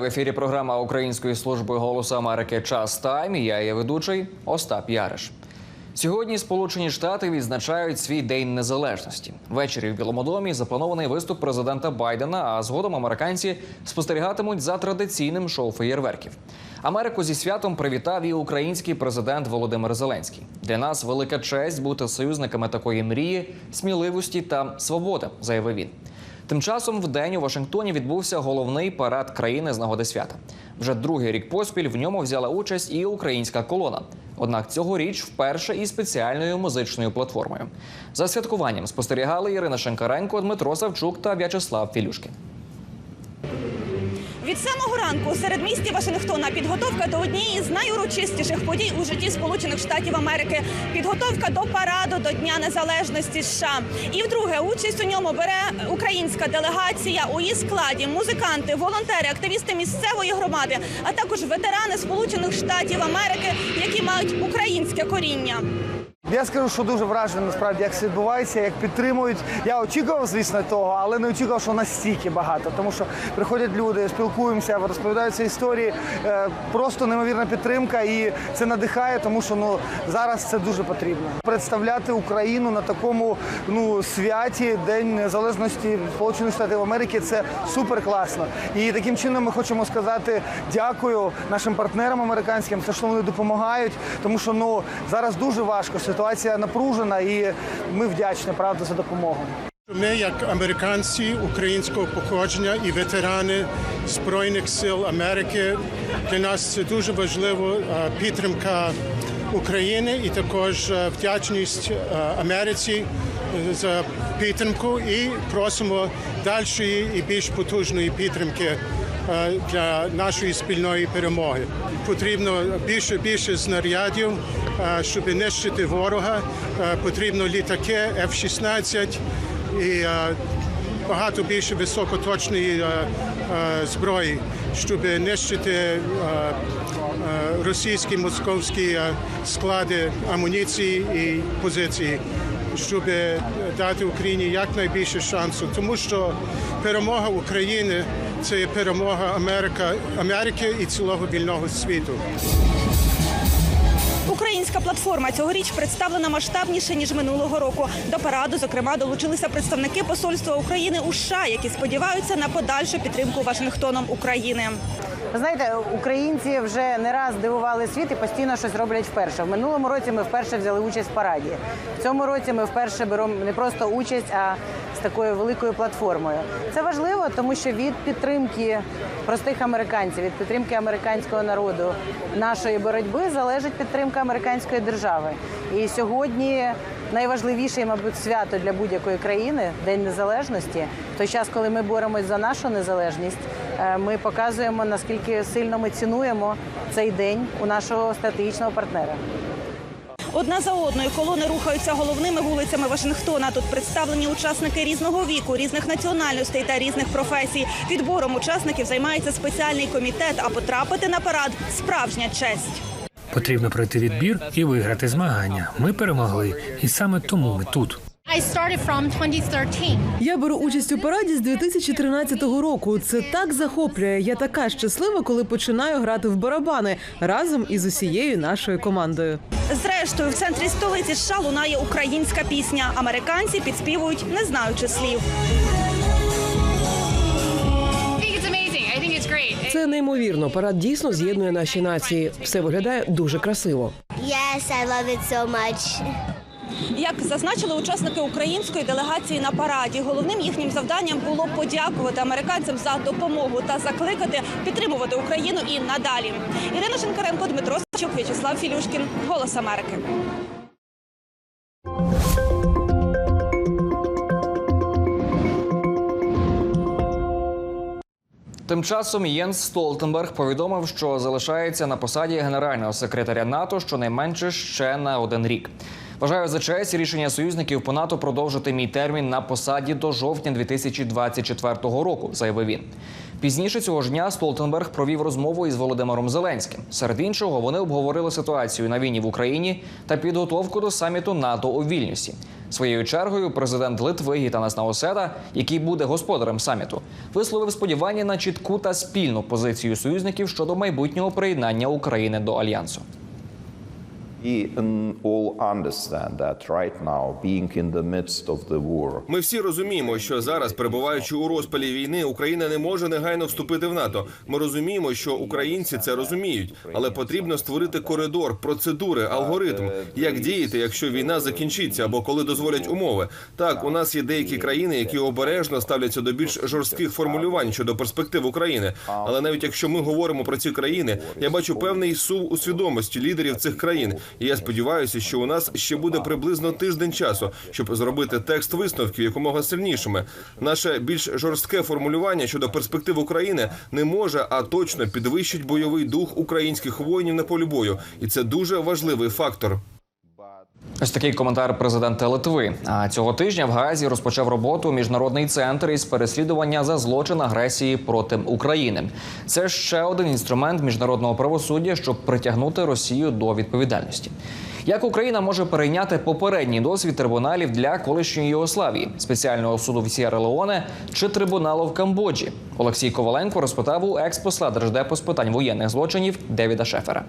В ефірі програма Української служби голосу Америки Час Тайм. і Я є ведучий Остап Яриш. Сьогодні Сполучені Штати відзначають свій день незалежності. Ввечері в Білому домі запланований виступ президента Байдена. А згодом американці спостерігатимуть за традиційним шоу феєрверків. Америку зі святом привітав і український президент Володимир Зеленський. Для нас велика честь бути союзниками такої мрії, сміливості та свободи, заявив він. Тим часом в день у Вашингтоні відбувся головний парад країни з нагоди свята. Вже другий рік поспіль в ньому взяла участь і українська колона. Однак цьогоріч вперше із спеціальною музичною платформою. За святкуванням спостерігали Ірина Шенкаренко, Дмитро Савчук та В'ячеслав Філюшкін. Від самого ранку у середмісті Вашингтона підготовка до однієї з найурочистіших подій у житті Сполучених Штатів Америки. Підготовка до параду до Дня Незалежності США. І вдруге участь у ньому бере українська делегація у її складі, музиканти, волонтери, активісти місцевої громади, а також ветерани Сполучених Штатів Америки, які мають українське коріння. Я скажу, що дуже вражений насправді, як це відбувається, як підтримують. Я очікував, звісно, того, але не очікував, що настільки багато. Тому що приходять люди, спілкуємося, розповідаються історії. Е, Просто неймовірна підтримка, і це надихає, тому що ну зараз це дуже потрібно. Представляти Україну на такому ну святі День Незалежності Сполучених Штатів Америки це супер класно. І таким чином ми хочемо сказати дякую нашим партнерам американським, за що вони допомагають, тому що ну зараз дуже важко. Ситуація напружена, і ми вдячні правда за допомогу. Ми, як американці українського походження і ветерани Збройних сил Америки, для нас це дуже важливо е, підтримка України і також е, вдячність е, Америці за підтримку і просимо дальшої і більш потужної підтримки для нашої спільної перемоги. Потрібно більше більше знарядів, е, щоб нищити ворога. Потрібно літаки F-16 і е, багато більше високоточної е, е, зброї, щоб нищити російські московські склади амуніції і позиції, щоб дати Україні якнайбільше шансу, тому що перемога України це перемога Америка, Америки і цілого вільного світу. Українська платформа цьогоріч представлена масштабніше ніж минулого року. До параду, зокрема, долучилися представники посольства України у США, які сподіваються на подальшу підтримку Вашингтоном України. Ви знаєте, українці вже не раз дивували світ і постійно щось роблять вперше. В минулому році ми вперше взяли участь в параді. В цьому році ми вперше беремо не просто участь, а з такою великою платформою. Це важливо, тому що від підтримки простих американців, від підтримки американського народу нашої боротьби залежить підтримка американської держави. І сьогодні найважливіше, мабуть, свято для будь-якої країни День Незалежності. В той час, коли ми боремось за нашу незалежність, ми показуємо наскільки сильно ми цінуємо цей день у нашого стратегічного партнера. Одна за одною колони рухаються головними вулицями Вашингтона. Тут представлені учасники різного віку, різних національностей та різних професій. Відбором учасників займається спеціальний комітет, а потрапити на парад справжня честь. Потрібно пройти відбір і виграти змагання. Ми перемогли, і саме тому ми тут. I started from 2013. Я беру участь у параді з 2013 року. Це так захоплює. Я така щаслива, коли починаю грати в барабани разом із усією нашою командою. Зрештою, в центрі столиці США лунає українська пісня. Американці підспівують, не знаючи слів. I think it's amazing. I think it's great. Це неймовірно. Парад дійсно з'єднує наші нації. Все виглядає дуже красиво. Yes, I love it so much. Як зазначили учасники української делегації на параді, головним їхнім завданням було подякувати американцям за допомогу та закликати підтримувати Україну і надалі. Ірина Шинкаренко, Дмитро Сачук, В'ячеслав Філюшкін, Голос Америки. Тим часом Єнс Столтенберг повідомив, що залишається на посаді генерального секретаря НАТО щонайменше ще на один рік. Вважаю за честь рішення союзників по НАТО продовжити мій термін на посаді до жовтня 2024 року, заявив він. Пізніше цього ж дня Столтенберг провів розмову із Володимиром Зеленським. Серед іншого, вони обговорили ситуацію на війні в Україні та підготовку до саміту НАТО у Вільнюсі. Своєю чергою президент Литви Гітанас Наоседа, який буде господарем саміту, висловив сподівання на чітку та спільну позицію союзників щодо майбутнього приєднання України до альянсу. We all understand that right Ми всі розуміємо, що зараз, перебуваючи у розпалі війни, Україна не може негайно вступити в НАТО. Ми розуміємо, що українці це розуміють, але потрібно створити коридор, процедури, алгоритм, як діяти, якщо війна закінчиться або коли дозволять умови. Так, у нас є деякі країни, які обережно ставляться до більш жорстких формулювань щодо перспектив України. Але навіть якщо ми говоримо про ці країни, я бачу певний сув у свідомості лідерів цих країн. І я сподіваюся, що у нас ще буде приблизно тиждень часу, щоб зробити текст висновків якомога сильнішими. Наше більш жорстке формулювання щодо перспектив України не може, а точно підвищить бойовий дух українських воїнів на полі бою, і це дуже важливий фактор. Ось такий коментар президента Литви. А цього тижня в Гаазі розпочав роботу міжнародний центр із переслідування за злочин агресії проти України. Це ще один інструмент міжнародного правосуддя, щоб притягнути Росію до відповідальності. Як Україна може перейняти попередній досвід трибуналів для колишньої Єгославії, спеціального суду в Сєра Леоне чи трибуналу в Камбоджі? Олексій Коваленко розпитав у експосла Держдепу з питань воєнних злочинів Девіда Шефера.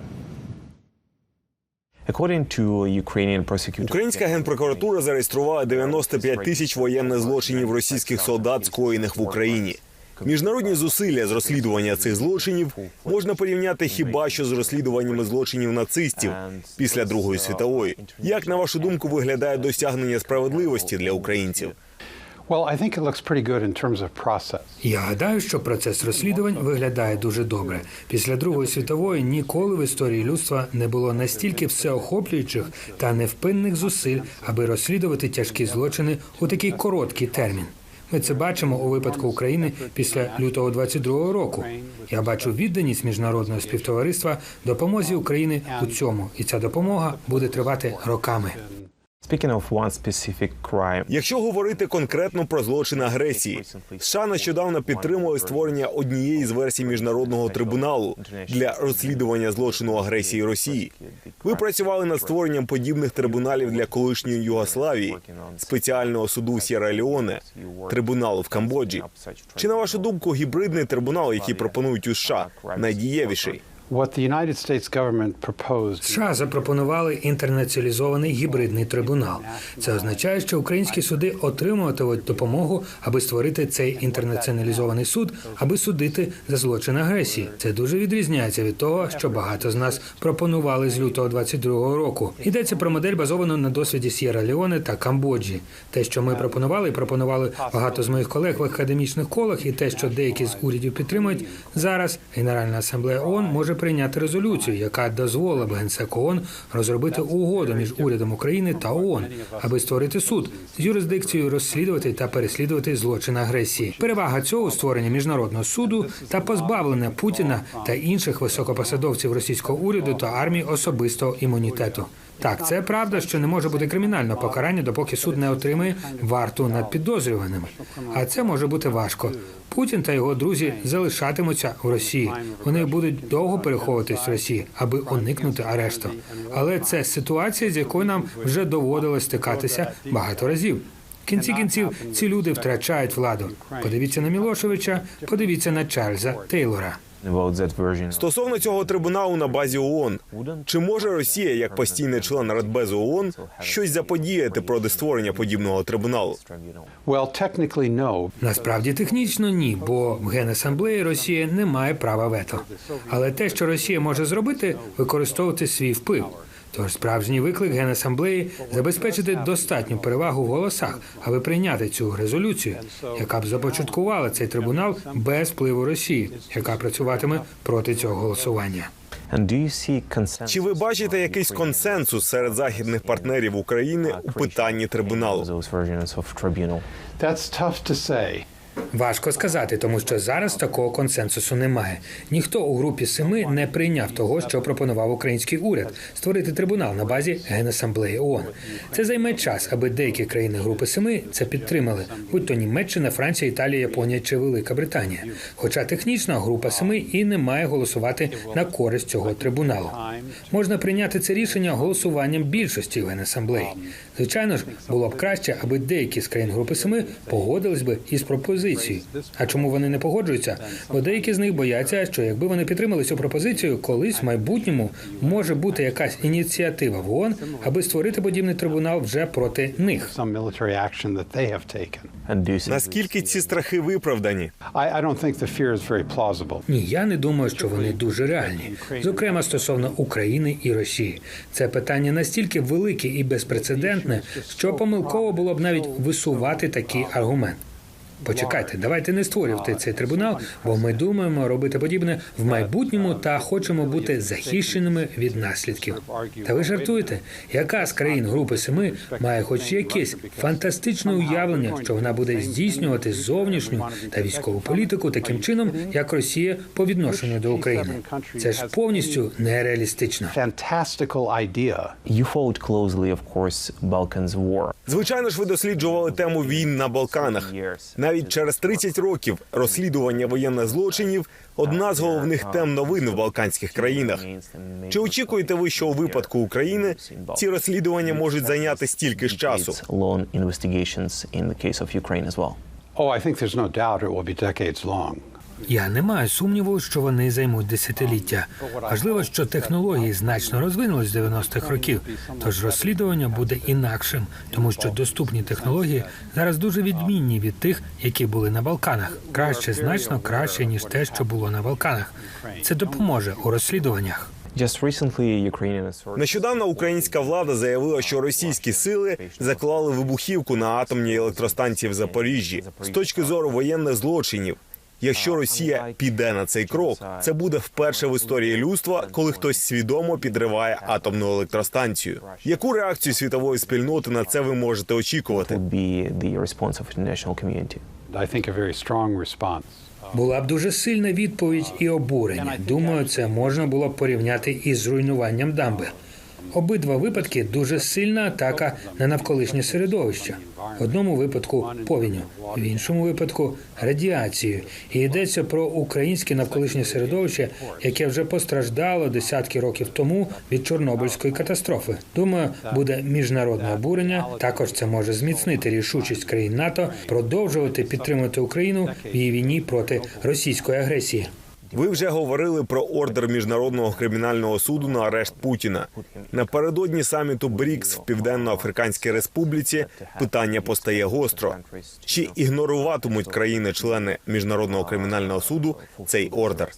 Українська генпрокуратура зареєструвала 95 тисяч воєнних злочинів російських солдат, скоєних в Україні. Міжнародні зусилля з розслідування цих злочинів можна порівняти хіба що з розслідуваннями злочинів нацистів після Другої світової. Як на вашу думку виглядає досягнення справедливості для українців? Я гадаю, що процес розслідувань виглядає дуже добре. Після Другої світової ніколи в історії людства не було настільки всеохоплюючих та невпинних зусиль, аби розслідувати тяжкі злочини у такий короткий термін. Ми це бачимо у випадку України після лютого 22-го року. Я бачу відданість міжнародного співтовариства допомозі України у цьому, і ця допомога буде тривати роками. Якщо говорити конкретно про злочин агресії, США нещодавно підтримали створення однієї з версій міжнародного трибуналу для розслідування злочину агресії Росії. Ви працювали над створенням подібних трибуналів для колишньої Югославії, спеціального суду Сєра Леоне, трибуналу в Камбоджі. Чи на вашу думку гібридний трибунал, який пропонують у США, найдієвіший? США запропонували інтернаціоналізований гібридний трибунал. Це означає, що українські суди отримуватимуть допомогу, аби створити цей інтернаціоналізований суд, аби судити за злочин агресії. Це дуже відрізняється від того, що багато з нас пропонували з лютого 22-го року. Йдеться про модель базовану на досвіді Сєра Леоне та Камбоджі. Те, що ми пропонували, пропонували багато з моїх колег в академічних колах, і те, що деякі з урядів підтримують зараз. Генеральна асамблея ООН може прийняти резолюцію, яка дозволила б генсеку ООН розробити угоду між урядом України та ООН, аби створити суд з юрисдикцією розслідувати та переслідувати злочин агресії. Перевага цього створення міжнародного суду та позбавлення Путіна та інших високопосадовців російського уряду та армії особистого імунітету. Так, це правда, що не може бути кримінального покарання, допоки суд не отримає варту над підозрюваними. А це може бути важко. Путін та його друзі залишатимуться в Росії. Вони будуть довго переховуватись в Росії, аби уникнути арешту. Але це ситуація, з якою нам вже доводилось стикатися багато разів. В кінці кінців ці люди втрачають владу. Подивіться на Мілошевича, подивіться на Чарльза Тейлора. Стосовно цього трибуналу на базі ООН, чи може Росія, як постійний член Радбезу ООН, щось заподіяти проти створення подібного трибуналу? Well, technically. Насправді технічно ні, бо в генасамблеї Росія не має права вето. Але те, що Росія може зробити, використовувати свій вплив. Тож справжній виклик генасамблеї забезпечити достатню перевагу в голосах, аби прийняти цю резолюцію, яка б започаткувала цей трибунал без впливу Росії, яка працюватиме проти цього голосування. Чи ви бачите якийсь консенсус серед західних партнерів України у питанні трибуналу? Важко сказати, тому що зараз такого консенсусу немає. Ніхто у групі семи не прийняв того, що пропонував український уряд створити трибунал на базі Генасамблеї ООН. Це займе час, аби деякі країни групи семи це підтримали, будь то Німеччина, Франція, Італія, Японія чи Велика Британія. Хоча технічно група семи і не має голосувати на користь цього трибуналу. Можна прийняти це рішення голосуванням більшості в Генасамблеї. Звичайно ж, було б краще, аби деякі з країн групи семи погодились би із пропозицією. А чому вони не погоджуються? Бо деякі з них бояться, що якби вони підтримали цю пропозицію, колись в майбутньому може бути якась ініціатива в ООН, аби створити подібний трибунал вже проти них. Наскільки ці страхи виправдані? Ні, я не думаю, що вони дуже реальні. Зокрема, стосовно України і Росії. Це питання настільки велике і безпрецедентне, що помилково було б навіть висувати такий аргумент. Почекайте, давайте не створювати цей трибунал, бо ми думаємо робити подібне в майбутньому та хочемо бути захищеними від наслідків. Та ви жартуєте, яка з країн групи семи має хоч якесь фантастичне уявлення, що вона буде здійснювати зовнішню та військову політику таким чином, як Росія по відношенню до України? Це ж повністю нереалістично. Closely, of course, Balkans War. Звичайно ж, ви досліджували тему війн на Балканах. Навіть через 30 років розслідування воєнних злочинів одна з головних тем новин в балканських країнах. Чи очікуєте ви, що у випадку України ці розслідування можуть зайняти стільки ж часу? Long Я не маю сумніву, що вони займуть десятиліття. Важливо, що технології значно розвинулись з 90-х років, тож розслідування буде інакшим, тому що доступні технології зараз дуже відмінні від тих, які були на Балканах. Краще, значно краще ніж те, що було на Балканах. Це допоможе у розслідуваннях. Нещодавно українська влада заявила, що російські сили заклали вибухівку на атомній електростанції в Запоріжжі з точки зору воєнних злочинів. Якщо Росія піде на цей крок, це буде вперше в історії людства, коли хтось свідомо підриває атомну електростанцію. Яку реакцію світової спільноти на це ви можете очікувати? Була б дуже сильна відповідь і обурення. Думаю, це можна було б порівняти із зруйнуванням дамби. Обидва випадки дуже сильна атака на навколишнє середовище. В одному випадку повінню, в іншому випадку радіацією. І йдеться про українське навколишнє середовище, яке вже постраждало десятки років тому від Чорнобильської катастрофи. Думаю, буде міжнародне обурення. Також це може зміцнити рішучість країн НАТО продовжувати підтримувати Україну в її війні проти російської агресії. Ви вже говорили про ордер міжнародного кримінального суду на арешт Путіна. Напередодні саміту БРІКС в Південно-Африканській Республіці питання постає гостро. Чи ігноруватимуть країни-члени міжнародного кримінального суду цей ордер?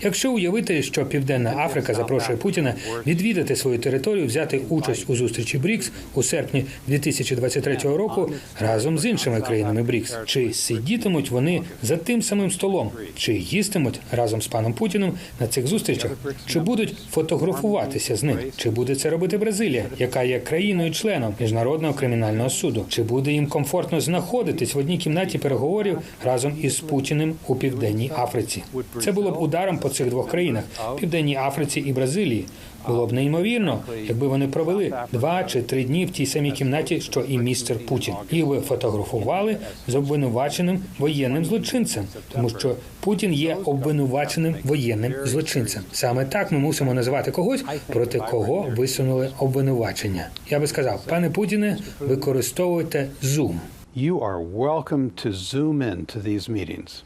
Якщо уявити, що Південна Африка запрошує Путіна відвідати свою територію, взяти участь у зустрічі БРІКС у серпні 2023 року разом з іншими країнами БРІКС, чи сидітимуть вони за тим самим столом, чи їстимуть разом з паном Путіним на цих зустрічах, чи будуть фотографуватися з ним, чи буде це робити Бразилія, яка є країною-членом міжнародного кримінального суду, чи буде їм комфортно знаходитись в одній кімнаті переговорів разом із Путіним у південній Африці. Це було б ударом по цих двох країнах південній Африці і Бразилії. Було б неймовірно, якби вони провели два чи три дні в тій самій кімнаті, що і містер Путін, і ви фотографували з обвинуваченим воєнним злочинцем, тому що Путін є обвинуваченим воєнним злочинцем. Саме так ми мусимо називати когось, проти кого висунули обвинувачення. Я би сказав, пане Путіне, використовуйте Zoom. You are welcome to zoom in to these meetings.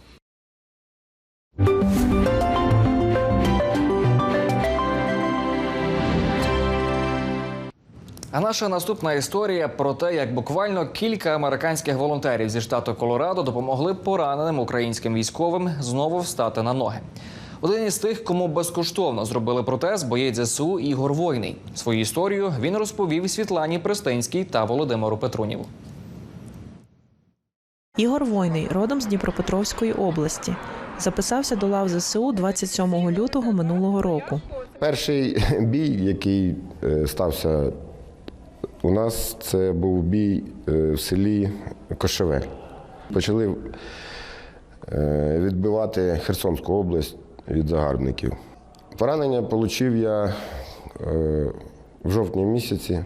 А наша наступна історія про те, як буквально кілька американських волонтерів зі штату Колорадо допомогли пораненим українським військовим знову встати на ноги. Один із тих, кому безкоштовно зробили протез, боєць ЗСУ Ігор Войний. Свою історію він розповів Світлані Пристинській та Володимиру Петрунєву. Ігор Войний, родом з Дніпропетровської області. Записався до лав ЗСУ 27 лютого минулого року. Перший бій, який е, стався у нас, це був бій е, в селі Кошеве. Почали е, відбивати Херсонську область від загарбників. Поранення отримав я е, в жовтні місяці,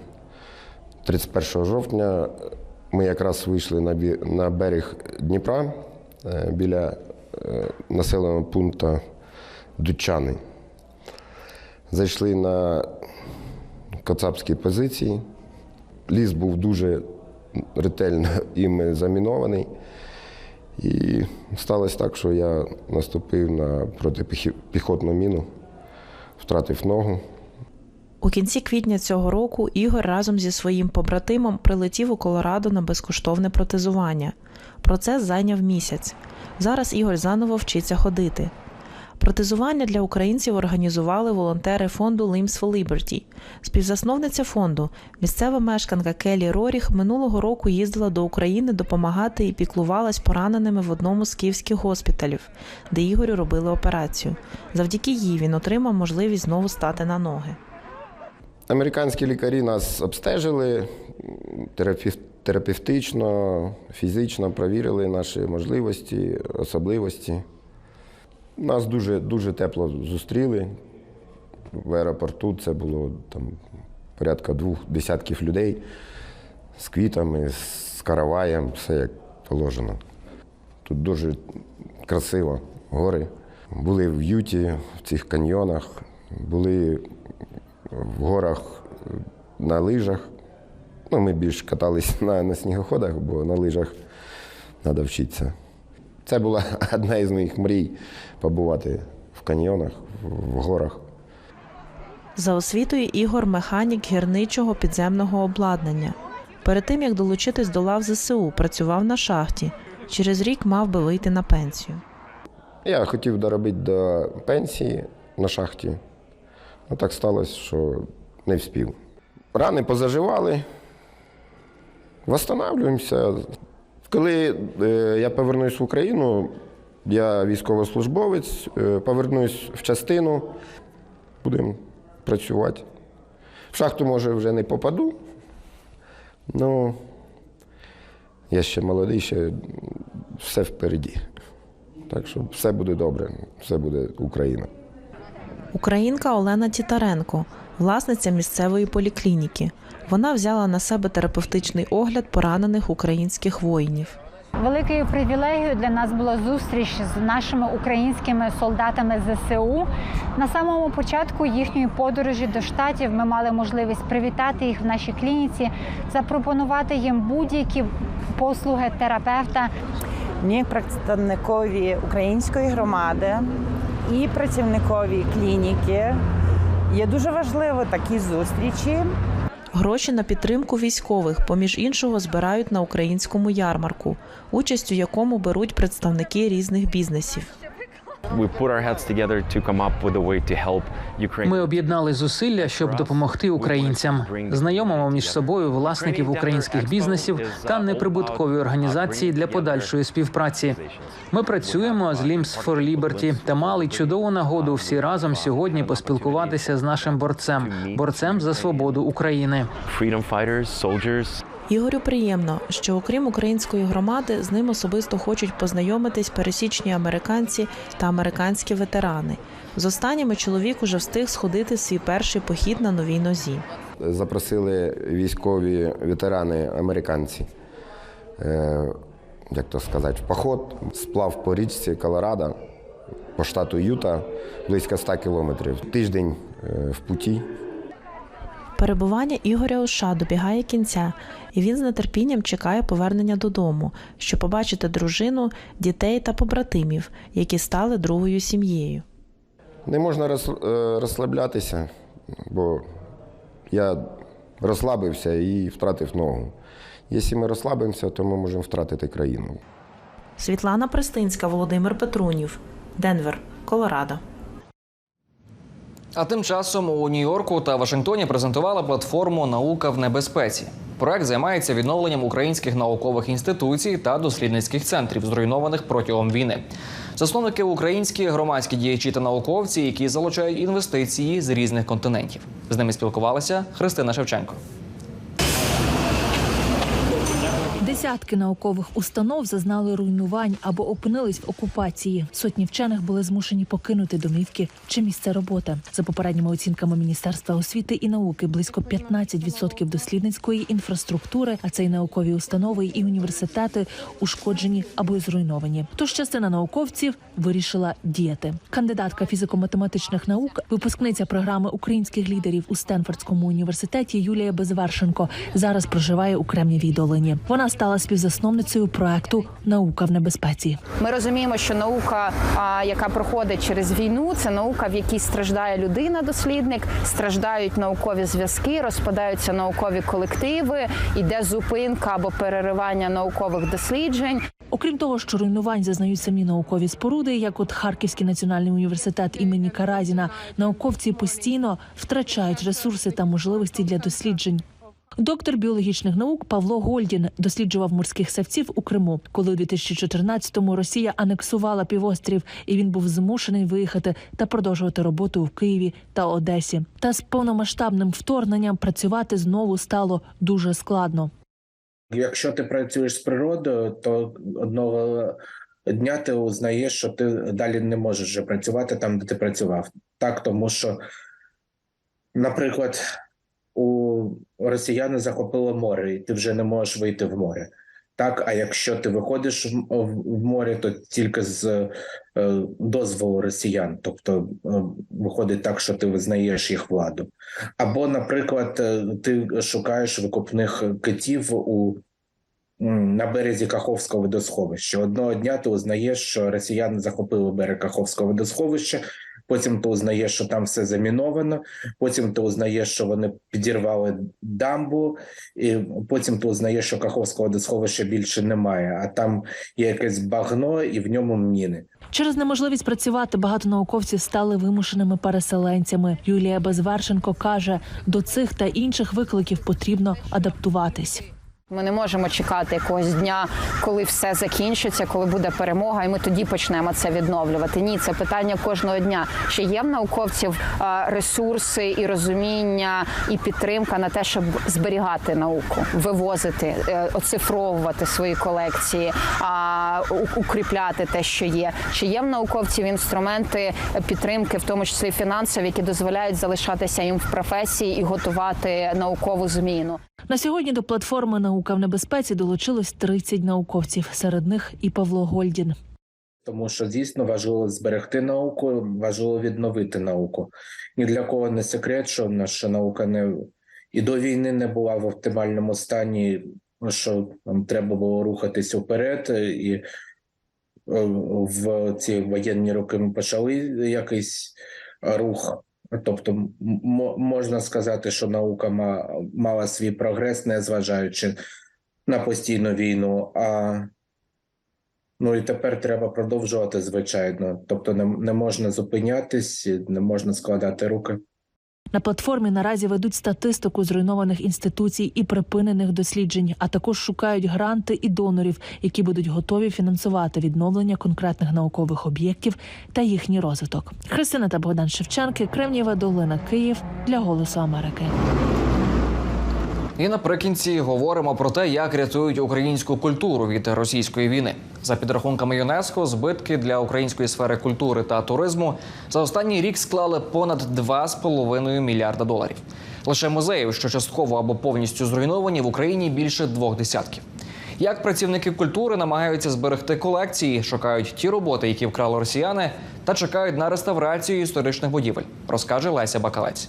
31 жовтня. Ми якраз вийшли на берег Дніпра біля населеного пункту Дучани. Зайшли на кацапські позиції. Ліс був дуже ретельно іми замінований. І сталося так, що я наступив на протипіхотну міну, втратив ногу. У кінці квітня цього року Ігор разом зі своїм побратимом прилетів у Колорадо на безкоштовне протезування. Процес зайняв місяць. Зараз Ігор заново вчиться ходити. Протезування для українців організували волонтери фонду Limbs for Liberty. Співзасновниця фонду, місцева мешканка Келі Роріх, минулого року їздила до України допомагати і піклувалась пораненими в одному з київських госпіталів, де Ігорю робили операцію. Завдяки їй він отримав можливість знову стати на ноги. Американські лікарі нас обстежили терапевтично, фізично провірили наші можливості, особливості. Нас дуже, дуже тепло зустріли. В аеропорту це було там порядка двох десятків людей з квітами, з караваєм, все як положено. Тут дуже красиво, гори. Були в Юті, в цих каньйонах, були в горах на лижах. Ну, ми більш катались на, на снігоходах, бо на лижах треба вчитися. Це була одна із моїх мрій побувати в каньйонах, в горах. За освітою Ігор механік гірничого підземного обладнання. Перед тим як долучитись до лав ЗСУ, працював на шахті. Через рік мав би вийти на пенсію. Я хотів доробити до пенсії на шахті. Ну так сталося, що не вспів. Рани позаживали, восстанавлюємося. Коли е, я повернусь в Україну, я військовослужбовець, е, повернусь в частину, будемо працювати. В шахту, може, вже не попаду. Ну, я ще молодий, ще все впереді. Так що все буде добре, все буде Україна. Українка Олена Тітаренко, власниця місцевої поліклініки. Вона взяла на себе терапевтичний огляд поранених українських воїнів. Великою привілегією для нас була зустріч з нашими українськими солдатами ЗСУ. На самому початку їхньої подорожі до штатів ми мали можливість привітати їх в нашій клініці, запропонувати їм будь-які послуги терапевта. Мені представникові української громади і працівникові клініки є дуже важливо такі зустрічі. Гроші на підтримку військових, поміж іншого, збирають на українському ярмарку, участь у якому беруть представники різних бізнесів. Ми об'єднали зусилля, щоб допомогти українцям. Знайомимо між собою власників українських бізнесів та неприбуткові організації для подальшої співпраці. Ми працюємо з Limbs for Liberty та мали чудову нагоду всі разом сьогодні поспілкуватися з нашим борцем, борцем за свободу України. Freedom fighters, soldiers. Ігорю приємно, що окрім української громади з ним особисто хочуть познайомитись пересічні американці та американські ветерани. З останніми чоловік уже встиг сходити свій перший похід на новій нозі. Запросили військові ветерани американці, е, як то сказати, в поход, сплав по річці Колорадо, по штату Юта, близько 100 кілометрів. Тиждень е, в путі. Перебування Ігоря у США добігає кінця, і він з нетерпінням чекає повернення додому, щоб побачити дружину, дітей та побратимів, які стали другою сім'єю. Не можна е, розслаблятися, бо я розслабився і втратив ногу. Якщо ми розслабимося, то ми можемо втратити країну. Світлана Пристинська, Володимир Петрунів, Денвер, Колорадо. А тим часом у Нью-Йорку та Вашингтоні презентували платформу Наука в небезпеці. Проект займається відновленням українських наукових інституцій та дослідницьких центрів, зруйнованих протягом війни. Засновники українські громадські діячі та науковці, які залучають інвестиції з різних континентів. З ними спілкувалася Христина Шевченко. Десятки наукових установ зазнали руйнувань або опинились в окупації. Сотні вчених були змушені покинути домівки чи місце роботи. За попередніми оцінками Міністерства освіти і науки, близько 15% дослідницької інфраструктури, а це й наукові установи і університети, ушкоджені або зруйновані. Тож частина науковців вирішила діяти. Кандидатка фізико-математичних наук, випускниця програми українських лідерів у Стенфордському університеті Юлія Безвершенко зараз проживає у Кремнівій долині. Вона стала співзасновницею проекту Наука в небезпеці. Ми розуміємо, що наука, яка проходить через війну, це наука, в якій страждає людина, дослідник, страждають наукові зв'язки, розпадаються наукові колективи, іде зупинка або переривання наукових досліджень. Окрім того, що руйнувань зазнають самі наукові споруди, як от Харківський національний університет імені Каразіна, науковці постійно втрачають ресурси та можливості для досліджень. Доктор біологічних наук Павло Гольдін досліджував морських савців у Криму, коли у 2014-му Росія анексувала півострів, і він був змушений виїхати та продовжувати роботу в Києві та Одесі. Та з повномасштабним вторгненням працювати знову стало дуже складно. Якщо ти працюєш з природою, то одного дня ти узнаєш, що ти далі не можеш вже працювати там, де ти працював. Так, тому що, наприклад, у росіяни захопило море, і ти вже не можеш вийти в море. Так, а якщо ти виходиш в, море, то тільки з е, дозволу росіян, тобто е, виходить так, що ти визнаєш їх владу. Або, наприклад, е, ти шукаєш викупних китів у на березі Каховського водосховища. Одного дня ти узнаєш, що росіяни захопили берег Каховського водосховища. Потім ти узнаєш, що там все заміновано. Потім ти узнаєш, що вони підірвали дамбу, і потім ти узнаєш, що Каховського водосховища більше немає, а там є якесь багно і в ньому міни. Через неможливість працювати багато науковців стали вимушеними переселенцями. Юлія Безвершенко каже, до цих та інших викликів потрібно адаптуватись. Ми не можемо чекати якогось дня, коли все закінчиться, коли буде перемога, і ми тоді почнемо це відновлювати. Ні, це питання кожного дня. Чи є в науковців ресурси і розуміння, і підтримка на те, щоб зберігати науку, вивозити, е, оцифровувати свої колекції, укріпляти те, що є. Чи є в науковців інструменти підтримки, в тому числі фінансові, які дозволяють залишатися їм в професії і готувати наукову зміну? На сьогодні до платформи Наука в небезпеці долучилось 30 науковців. Серед них і Павло Гольдін. Тому що дійсно важливо зберегти науку, важливо відновити науку. Ні для кого не секрет, що наша наука не і до війни не була в оптимальному стані, що нам треба було рухатись вперед, і е, в ці воєнні роки ми почали якийсь рух. Тобто, можна сказати, що наука ма- мала свій прогрес, не зважаючи на постійну війну. А Ну і тепер треба продовжувати, звичайно. Тобто не, не можна зупинятись, не можна складати руки. На платформі наразі ведуть статистику зруйнованих інституцій і припинених досліджень, а також шукають гранти і донорів, які будуть готові фінансувати відновлення конкретних наукових об'єктів та їхній розвиток. Христина та Богдан Шевченки, Кремнієва долина, Київ для Голосу Америки. І наприкінці говоримо про те, як рятують українську культуру від російської війни. За підрахунками ЮНЕСКО, збитки для української сфери культури та туризму за останній рік склали понад 2,5 мільярда доларів. Лише музеїв, що частково або повністю зруйновані в Україні більше двох десятків. Як працівники культури намагаються зберегти колекції, шукають ті роботи, які вкрали росіяни, та чекають на реставрацію історичних будівель, розкаже Леся Бакалець.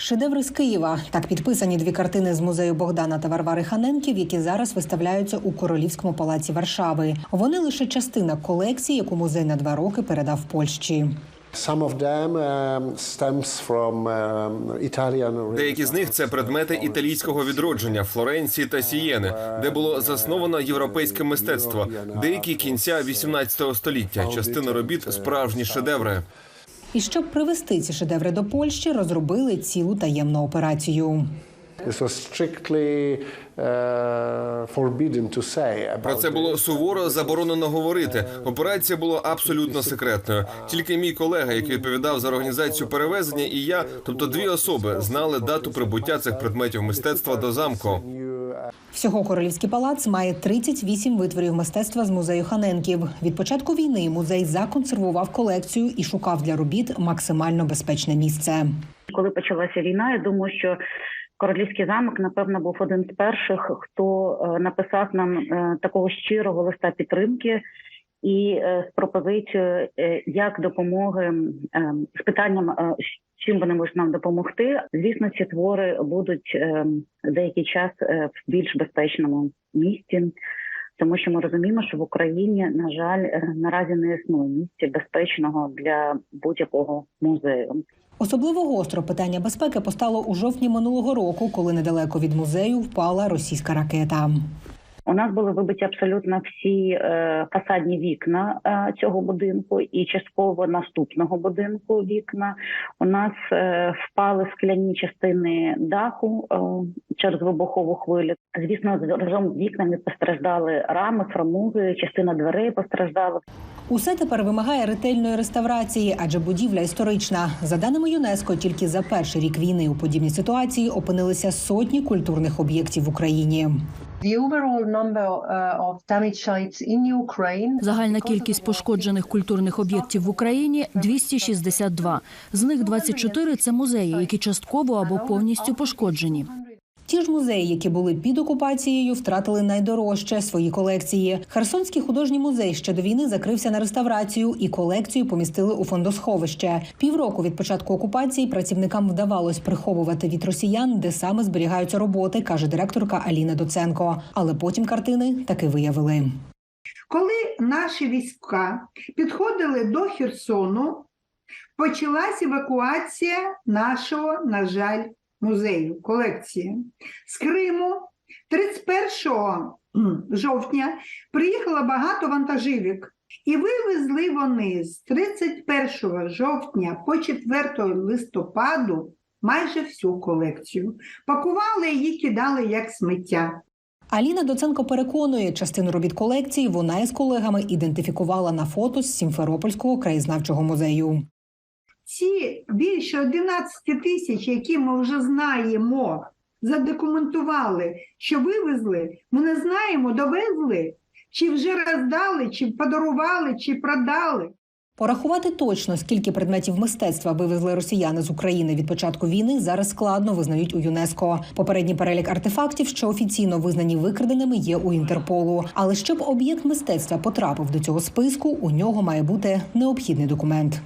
Шедеври з Києва так підписані дві картини з музею Богдана та Варвари Ханенків, які зараз виставляються у Королівському палаці Варшави. Вони лише частина колекції, яку музей на два роки передав Польщі. Um, Italian Деякі з них це предмети італійського відродження Флоренції та Сієни, де було засновано європейське мистецтво. Деякі кінця 18 століття. Частина робіт справжні шедеври. І щоб привезти ці шедеври до Польщі, розробили цілу таємну операцію. About Про це було суворо заборонено говорити. Операція була абсолютно секретною. Тільки мій колега, який відповідав за організацію перевезення, і я, тобто дві особи, знали дату прибуття цих предметів мистецтва до замку. Всього королівський палац має 38 витворів мистецтва з музею Ханенків. Від початку війни музей законсервував колекцію і шукав для робіт максимально безпечне місце. Коли почалася війна, я думаю, що королівський замок, напевно, був один з перших, хто е, написав нам е, такого щирого листа підтримки і е, з пропозицією е, як допомоги е, з питанням, чим вони можуть нам допомогти. Звісно, ці твори будуть деякий час в більш безпечному місці. Тому що ми розуміємо, що в Україні, на жаль, наразі не існує місця безпечного для будь-якого музею. Особливо гостро питання безпеки постало у жовтні минулого року, коли недалеко від музею впала російська ракета. У нас були вибиті абсолютно всі е, фасадні вікна е, цього будинку і частково наступного будинку вікна. У нас е, впали скляні частини даху через вибухову хвилю. Звісно, разом з вікнами постраждали рами, фрамуги, частина дверей постраждала. Усе тепер вимагає ретельної реставрації, адже будівля історична. За даними ЮНЕСКО, тільки за перший рік війни у подібній ситуації опинилися сотні культурних об'єктів в Україні. Загальна кількість пошкоджених культурних об'єктів в Україні 262. З них 24 – це музеї, які частково або повністю пошкоджені. Ті ж музеї, які були під окупацією, втратили найдорожче свої колекції. Херсонський художній музей ще до війни закрився на реставрацію і колекцію помістили у фондосховище. Півроку від початку окупації працівникам вдавалось приховувати від росіян, де саме зберігаються роботи, каже директорка Аліна Доценко. Але потім картини таки виявили. Коли наші війська підходили до Херсону, почалась евакуація нашого, на жаль, музею, колекції. З Криму 31 жовтня приїхало багато вантажівок. І вивезли вони з 31 жовтня по 4 листопаду майже всю колекцію. Пакували її, кидали як сміття. Аліна Доценко переконує, частину робіт колекції вона із колегами ідентифікувала на фото з Сімферопольського краєзнавчого музею. Ці більше 11 тисяч, які ми вже знаємо, задокументували, що вивезли, ми не знаємо, довезли, чи вже роздали, чи подарували, чи продали. Порахувати точно, скільки предметів мистецтва вивезли росіяни з України від початку війни, зараз складно визнають у ЮНЕСКО. Попередній перелік артефактів, що офіційно визнані викраденими, є у Інтерполу. Але щоб об'єкт мистецтва потрапив до цього списку, у нього має бути необхідний документ.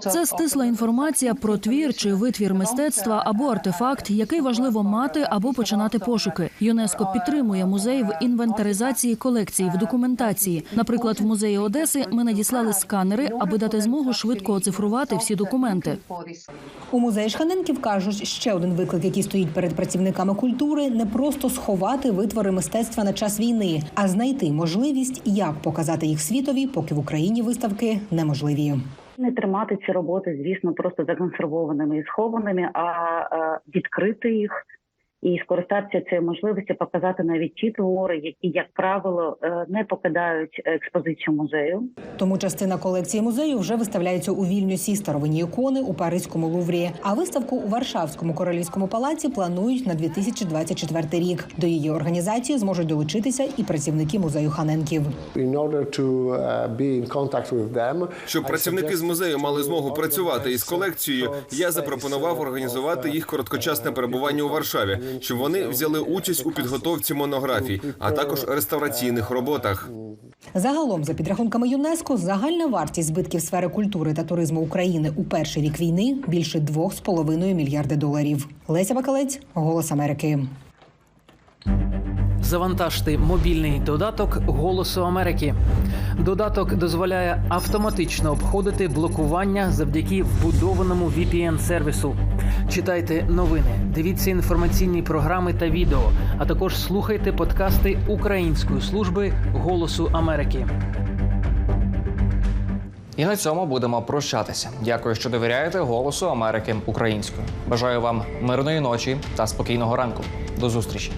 Це стисла інформація про твір чи витвір мистецтва або артефакт, який важливо мати або починати пошуки. ЮНЕСКО підтримує музей в інвентаризації колекцій в документації. Наприклад, в музеї Одеси ми надіслали сканери, аби дати змогу швидко оцифрувати всі документи. У музеї Шханенків кажуть, ще один виклик, який стоїть перед працівниками культури, не просто сховати витвори мистецтва на час війни, а знайти можливість, як показати їх світові, поки в Україні виставки неможливі. Не тримати ці роботи, звісно, просто законсервованими і схованими, а відкрити їх і скористатися цією можливістю, показати навіть ті твори, які, як правило, е, не покидають експозицію музею. Тому частина колекції музею вже виставляється у Вільнюсі старовинні ікони у Паризькому Луврі. А виставку у Варшавському королівському палаці планують на 2024 рік. До її організації зможуть долучитися і працівники музею Ханенків. In order to uh, be in contact with them, Щоб працівники з музею мали змогу працювати із колекцією, я запропонував організувати їх короткочасне перебування у Варшаві, щоб вони взяли участь у підготовці монографій, а також реставраційних роботах. Загалом, за підрахунками ЮНЕСКО, загальна вартість збитків сфери культури та туризму України у перший рік війни більше 2,5 мільярди доларів. Леся Бакалець, Голос Америки. Завантажте мобільний додаток Голосу Америки. Додаток дозволяє автоматично обходити блокування завдяки вбудованому VPN-сервісу. Читайте новини, дивіться інформаційні програми та відео, а також слухайте подкасти Української служби Голосу Америки. І на цьому будемо прощатися. Дякую, що довіряєте Голосу Америки українською. Бажаю вам мирної ночі та спокійного ранку. До зустрічі.